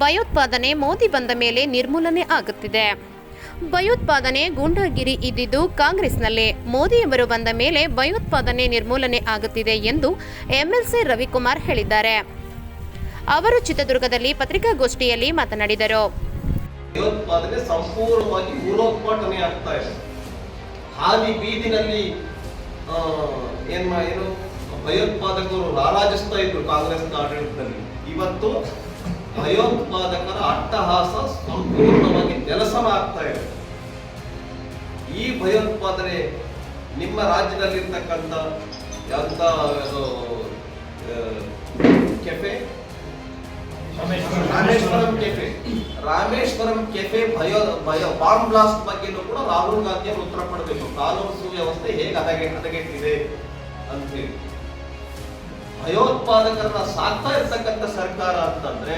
ಭಯೋತ್ಪಾದನೆ ಮೋದಿ ಬಂದ ಮೇಲೆ ನಿರ್ಮೂಲನೆ ಆಗುತ್ತಿದೆ. ಭಯೋತ್ಪಾದನೆ ಗೂಂಡಾಗಿರಿ ಇದ್ದಿದ್ದು ಕಾಂಗ್ರೆಸ್ನಲ್ಲಿ. ಮೋದಿಯವರು ಬಂದ ಮೇಲೆ ಭಯೋತ್ಪಾದನೆ ನಿರ್ಮೂಲನೆ ಆಗುತ್ತಿದೆ ಎಂದು ಎಂಎಲ್ಸಿ ರವಿಕುಮಾರ್ ಹೇಳಿದ್ದಾರೆ. ಅವರು ಚಿತ್ರದುರ್ಗದಲ್ಲಿ ಪತ್ರಿಕಾಗೋಷ್ಠಿಯಲ್ಲಿ ಮಾತನಾಡಿದರು. ಭಯೋತ್ಪಾದನೆ ಸಂಪೂರ್ಣವಾಗಿ ಆಗ್ತಾ ಇದೆ. ಬೀದಿನಲ್ಲಿ ಭಯೋತ್ಪಾದಕರು ರಾರಾಜಿಸ್ತಾ ಇದ್ರು ಕಾಂಗ್ರೆಸ್ನ ಆಡಳಿತದಲ್ಲಿ. ಇವತ್ತು ಭಯೋತ್ಪಾದಕರ ಅಟ್ಟಹಾಸ ಸಂಪೂರ್ಣವಾಗಿ ನೆಲಸಮ ಆಗ್ತಾ ಇದೆ. ಈ ಭಯೋತ್ಪಾದನೆ ನಿಮ್ಮ ರಾಜ್ಯದಲ್ಲಿರ್ತಕ್ಕಂಥ ಎಂತ cafe? Rameshwaram cafe. Rameshwaram cafe ಭಯೋ, ಭಯ ಬಾಂಬ್ ಬ್ಲಾಸ್ಟ್ ಬಗ್ಗೆನೂ ಕೂಡ ರಾಹುಲ್ ಗಾಂಧಿ ಅವರು ಉತ್ತರ ಕೊಡಬೇಕು. ಕಾನೂನು ಸುವ್ಯವಸ್ಥೆ ಹೇಗೆ ಹದಗೆ, ಹದಗೆಟ್ಟಿದೆ ಅಂತ ಹೇಳಿ ಭಯೋತ್ಪಾದಕರನ್ನ ಸಾಕ್ತಾ ಇರ್ತಕ್ಕಂಥ ಸರ್ಕಾರ ಅಂತಂದ್ರೆ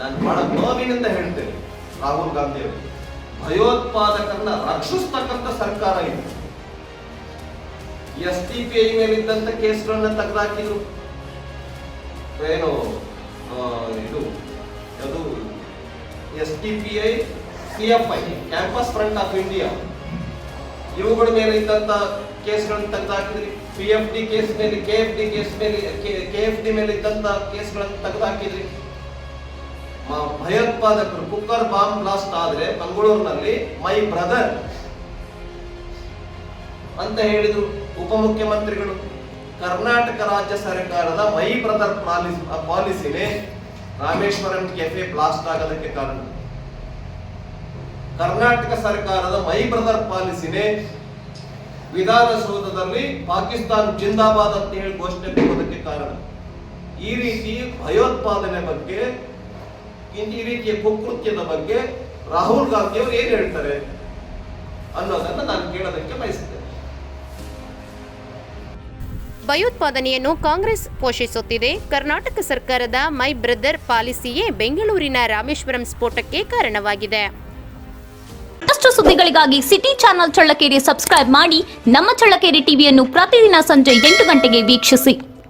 ನಾನು ಬಹಳ ನೋವಿನಿಂದ ಹೇಳ್ತೇನೆ. ರಾಹುಲ್ ಗಾಂಧಿ ಅವರು. ಭಯೋತ್ಪಾದಕರನ್ನ ರಕ್ಷಿಸ್ತಕ್ಕಂಥ ಸರ್ಕಾರ ಇದು. ಎಸ್ ಟಿ ಪಿ ಐ ಮೇಲಿದ್ದಂತ ಕೇಸ್ಗಳನ್ನ ತೆಗೆದಾಕಿದ್ರು. ಏನು ಇದು, ಅದು S D P I, C F I campus front of India ಇವುಗಳ ಮೇಲೆ ಇದ್ದಂತ ಕೇಸ್ಗಳನ್ನ ತೆಗೆದಾಕಿದ್ರಿ. ಪಿ ಎಫ್ ಡಿ ಕೇಸ್ ಮೇಲೆ, ಕೆ ಎಫ್ ಡಿ ಕೇಸ್ ಮೇಲೆ, ಕೆ ಎಫ್ ಡಿ ಮೇಲೆ ಇದ್ದಂತ ಕೇಸ್ಗಳನ್ನ ತೆಗೆದುಹಾಕಿದ್ರಿ ಮ- ಭಯೋತ್ಪಾದಕರು ಕುಕ್ಕರ್ ಬಾಂಬ್ ಬ್ಲಾಸ್ಟ್ ಆದ್ರೆ ಮಂಗಳೂರಿನಲ್ಲಿ ಮೈ ಬ್ರದರ್ ಅಂತ ಹೇಳಿದ್ರು ಉಪಮುಖ್ಯಮಂತ್ರಿಗಳು. ಕರ್ನಾಟಕ ರಾಜ್ಯ ಸರ್ಕಾರದ ಮೈ ಬ್ರದರ್ ಪಾಲಿಸಿ ಪಾಲಿಸಿನೇ ರಾಮೇಶ್ವರಂ ಕೆಫೆ ಬ್ಲಾಸ್ಟ್ ಆಗೋದಕ್ಕೆ ಕಾರಣ. ಕರ್ನಾಟಕ ಸರ್ಕಾರದ ಮೈ ಬ್ರದರ್ ಪಾಲಿಸಿನೇ ವಿಧಾನಸೌಧದಲ್ಲಿ ಪಾಕಿಸ್ತಾನ್ ಜಿಂದಾಬಾದ್ ಅಂತ ಹೇಳಿ ಘೋಷಣೆ ಕೊಡೋದಕ್ಕೆ ಕಾರಣ. ಈ ರೀತಿ ಭಯೋತ್ಪಾದನೆ ಬಗ್ಗೆ ಈ- ಈ ರೀತಿಯ ಕುಕೃತ್ಯದ ಬಗ್ಗೆ ರಾಹುಲ್ ಗಾಂಧಿ ಅವರು ಏನ್ ಹೇಳ್ತಾರೆ ಅನ್ನೋದನ್ನ ನಾನು ಕೇಳೋದಕ್ಕೆ ಬಯಸ್ತೇನೆ. ಭಯೋತ್ಪಾದನೆಯನ್ನು ಕಾಂಗ್ರೆಸ್ ಪೋಷಿಸುತ್ತಿದೆ. ಕರ್ನಾಟಕ ಸರ್ಕಾರದ ಮೈ ಬ್ರದರ್ ಪಾಲಿಸಿಯೇ ಬೆಂಗಳೂರಿನ ರಾಮೇಶ್ವರಂ ಸ್ಫೋಟಕ್ಕೆ ಕಾರಣವಾಗಿದೆ. ಮತ್ತಷ್ಟು ಸುದ್ದಿಗಳಿಗಾಗಿ ಸಿಟಿ ಚಾನೆಲ್ ಚಳ್ಳಕೆರೆ ಸಬ್ಸ್ಕ್ರೈಬ್ ಮಾಡಿ ನಮ್ಮ ಚಳ್ಳಕೆರೆ ಟಿವಿಯನ್ನು ಪ್ರತಿದಿನ ಸಂಜೆ ಎಂಟು ಗಂಟೆಗೆ ವೀಕ್ಷಿಸಿ.